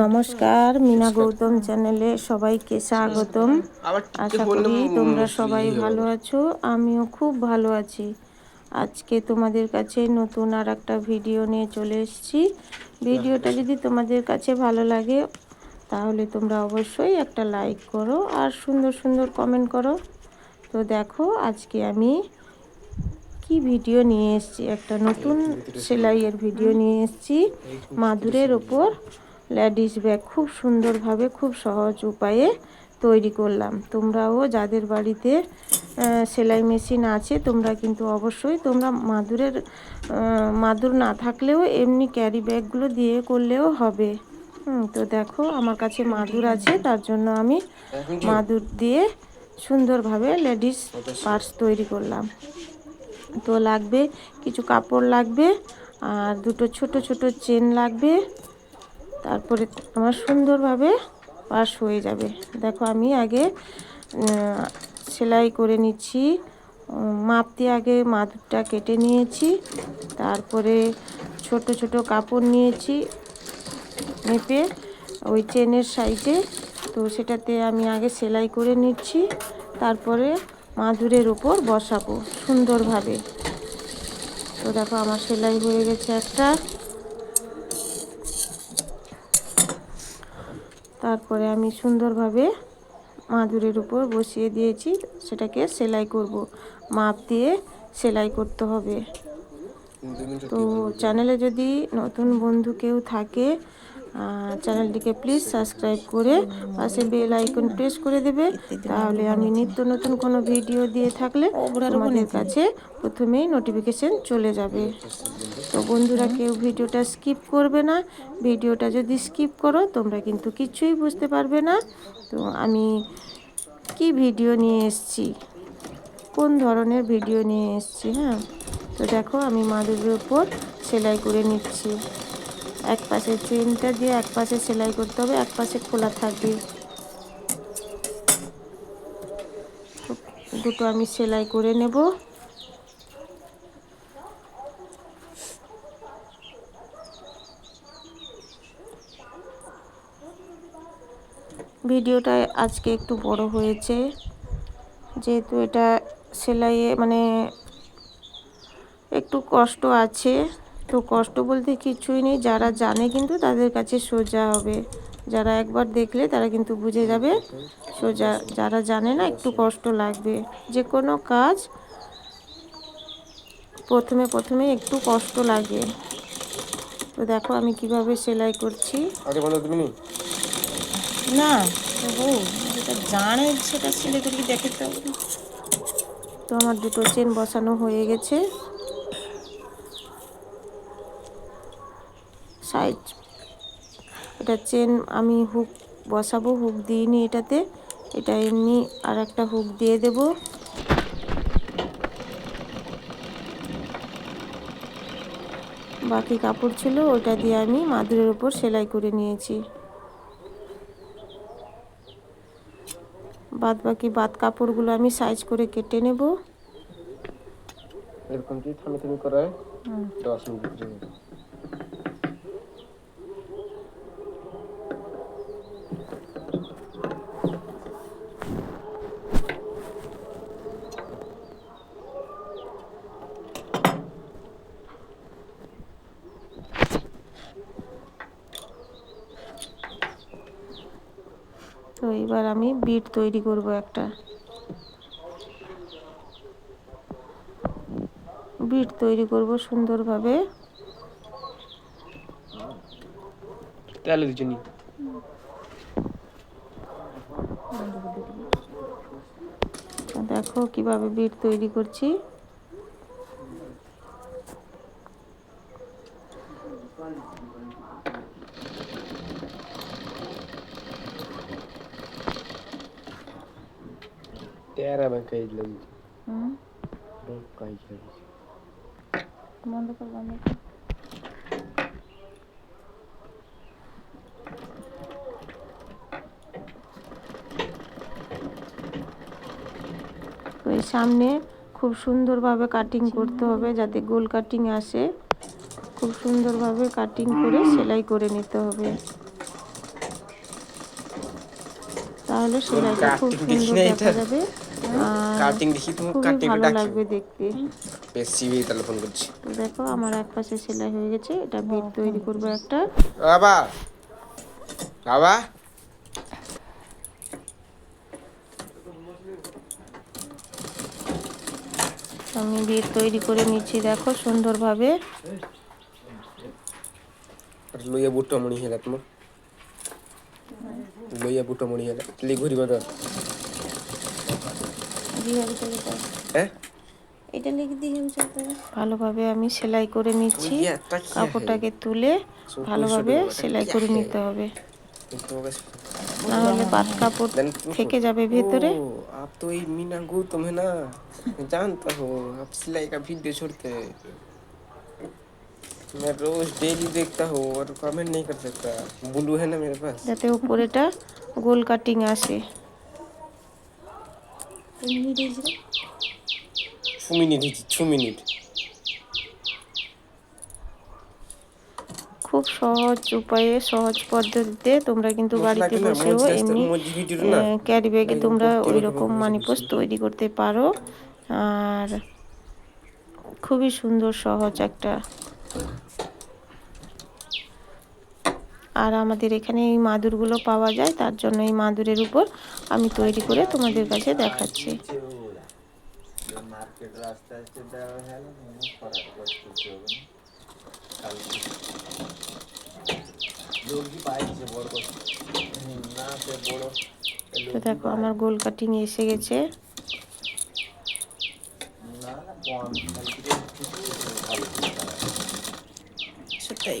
নমস্কার মিনা গৌতম চ্যানেলে সবাইকে স্বাগতম। আশা করি তোমরা সবাই ভালো আছো আমিও খুব ভালো আছি। আজকে তোমাদের কাছে নতুন আর একটা ভিডিও নিয়ে চলে এসেছি। ভিডিওটা যদি তোমাদের কাছে ভালো লাগে তাহলে তোমরা অবশ্যই একটা লাইক করো আর সুন্দর সুন্দর কমেন্ট করো। তো দেখো আজকে আমি কি ভিডিও নিয়ে এসেছি? একটা নতুন সেলাইয়ের ভিডিও নিয়ে এসেছি। মাদুরের ওপর লেডিস ব্যাগ খুব সুন্দরভাবে খুব সহজ উপায়ে তৈরি করলাম। তোমরাও যাদের বাড়িতে সেলাই মেশিন আছে তোমরা কিন্তু অবশ্যই তোমরা মাদুরের মাদুর না থাকলেও এমনি ক্যারি ব্যাগগুলো দিয়ে করলেও হবে। তো দেখো আমার কাছে মাদুর আছে তার জন্য আমি মাদুর দিয়ে সুন্দরভাবে লেডিস পার্স তৈরি করলাম। তো লাগবে, কিছু কাপড় লাগবে, আর দুটো ছোট ছোট চেন লাগবে। তারপরে আমার সুন্দরভাবে পাশ হয়ে যাবে। দেখো আমি আগে সেলাই করে নিচ্ছি মাপ দিয়ে আগে মাদুরটা কেটে নিয়েছি, তারপরে ছোট ছোট কাপড় নিয়েছি মেপে ওই চেনের সাইডে তো সেটাতে আমি আগে সেলাই করে নিচ্ছি, তারপরে মাদুরের ওপর বসাবো সুন্দরভাবে। তো দেখো আমার সেলাই হয়ে গেছে একটা। তারপরে আমি সুন্দরভাবে মাদুরের উপর বসিয়ে দিয়েছি সেটাকে সেলাই করব। মাপ দিয়ে সেলাই করতে হবে। তো চ্যানেলে যদি নতুন বন্ধু কেউ থাকে চ্যানেলটিকে প্লিজ সাবস্ক্রাইব করে পাশে বেল আইকন প্রেস করে দেবে। তাহলে আমি নিত্য নতুন কোনো ভিডিও দিয়ে থাকলে তোমাদের কাছে প্রথমেই নোটিফিকেশন চলে যাবে। তো বন্ধুরা, কেউ ভিডিওটা স্কিপ করবে না। ভিডিওটা যদি স্কিপ করো, তোমরা কিন্তু কিছুই বুঝতে পারবে না। তো আমি কি ভিডিও নিয়ে এসছি? কোন ধরনের ভিডিও নিয়ে এসছি হ্যাঁ? তো দেখো, আমি মাদুরের উপর সেলাই করে নিচ্ছি। এক পাশে চেনটা দিয়ে এক পাশে সেলাই করতে হবে, এক পাশে খোলা থাকবে। দুটো আমি সেলাই করে নেব। ভিডিওটা আজকে একটু বড় হয়েছে। যেহেতু এটা সেলাইয়ে মানে একটু কষ্ট আছে। তো কষ্ট বলতে কিছুই নেই। যারা জানে কিন্তু তাদের কাছে সোজা হবে। যারা একবার দেখলে তারা কিন্তু বুঝে যাবে সোজা। যারা জানে না একটু কষ্ট লাগবে। যে কোনো কাজ প্রথমে প্রথমে একটু কষ্ট লাগে। তো দেখো আমি কীভাবে সেলাই করছি। না যেটা জানে সেটা সেলাই করবি দেখে তো। তো আমার দুটো চেন বসানো হয়ে গেছে। সাইড এটা চেন আমি হুক বসাবো হুক দিইনি এটাতে। এটা এমনি আর একটা হুক দিয়ে দেব। বাকি কাপড় ছিল ওটা দিয়ে আমি মাদুরের ওপর সেলাই করে নিয়েছি। বাদ বাকি বাদ কাপড়গুলো আমি সাইজ করে কেটে নেব। এরকম কি থামি থামি করে দশ মিনিট। তো এবার আমি বিট তৈরি করব একটা। বিট তৈরি করব সুন্দরভাবে। তেল দিচ্ছি দেখো কীভাবে বিট তৈরি করছি। লাগি হুম ব্যাংক কাজ লাগি বন্ধ কর বন্ধ কর তো এই সামনে খুব সুন্দরভাবে কাটিং করতে হবে যাতে গোল কাটিং আসে। খুব সুন্দরভাবে কাটিং করে সেলাই করে নিতে হবে। তাহলে সেলাইটা খুব সুন্দর দেখা যাবে। কাটিং দেখি তুমি খুবই কাটিং ভালো লাগবে দেখতে। বেশ তাহলে ফোন করছি। তো দেখো আমার এক পাশে সেলাই হয়ে গেছে এটা বিট তৈরি করব একটা। বাবা বাবা। আমি বিট তৈরি করে নিচ্ছি দেখো সুন্দরভাবে। লইয়া বুটটা মনি হেলা তোমার লইয়া বুটটা মনি হেলা লি ঘুরিবা তো হ্যাঁ এটা লিখে দিয়ে ভালোভাবে আমি সেলাই করে নিচ্ছি ওই একটা কি কাপড়টাকে তুলে সব ভালোভাবে পয়সা দেবো, এটা সেলাই কি করে আছে? নিতে হবে তোমাকে না হলে পাট কাপড় देन থেকে যাবে ভেতরে ओ, आप तो ये मीना गौतम है ना मैं जानता हूँ आप सिलाई का वीडियो छोड़ते हैं मैं रोज डेली देखता हूँ और कमेंट नहीं कर सकता ब्लू है ना मेरे पास যাতে উপরেটা গোল কাটিং আসে छू मिनट ही छू मिनट খুব সহজ উপায়ে সহজ পদ্ধতিতে তোমরা কিন্তু মশলা বাড়িতে কিনা, বসেও মরিচ গাছটা, এমনি মরিচ ভিডিওটা না, ক্যারি ব্যাগে এই তোমরা ভর্তি ওই করে রকম বসে মানিপোস বসে। তৈরি করতে পারো আর খুবই সুন্দর সহজ একটা আর আমাদের এখানে এই মাদুরগুলো পাওয়া যায় তার জন্য এই মাদুরের উপর আমি তৈরি করে তোমাদের কাছে দেখাচ্ছি। তো দেখো আমার গোল কাটিং এসে গেছে। সেটাই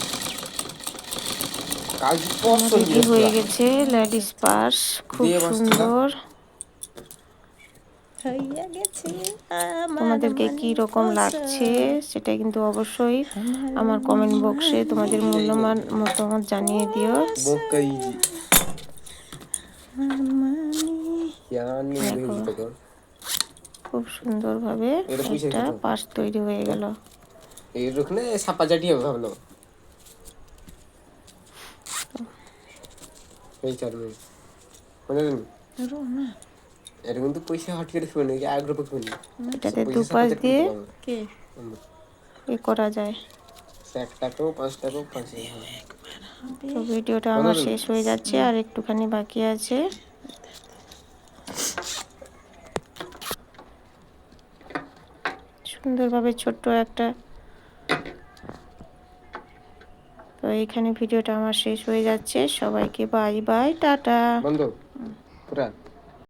রেডি হয়ে গেছে? লেডিস পার্স খুব সুন্দর। তোমাদেরকে কি রকম লাগছে সেটা কিন্তু অবশ্যই আমার কমেন্ট বক্সে তোমাদের মূল্যবান মতামত জানিয়ে দিও। খুব সুন্দরভাবে একটা? পার্স তৈরি হয়ে গেল। এই রুখনে সাপা জাটি হবে ভাবলো। এই চার মনে নেই এর কিন্তু পয়সা হটকে রাখবে না আগ্রহ পাকবে না এটাতে পয়সা দুপাশ দিয়ে কে? এ করা যায়। এক টাকাও পাঁচ টাকাও পাঁচ তো ভিডিওটা আমার শেষ হয়ে যাচ্ছে আর একটুখানি বাকি আছে। সুন্দরভাবে ছোট্ট একটা তো এইখানে ভিডিওটা আমার শেষ হয়ে যাচ্ছে। সবাইকে বাই বাই টাটা।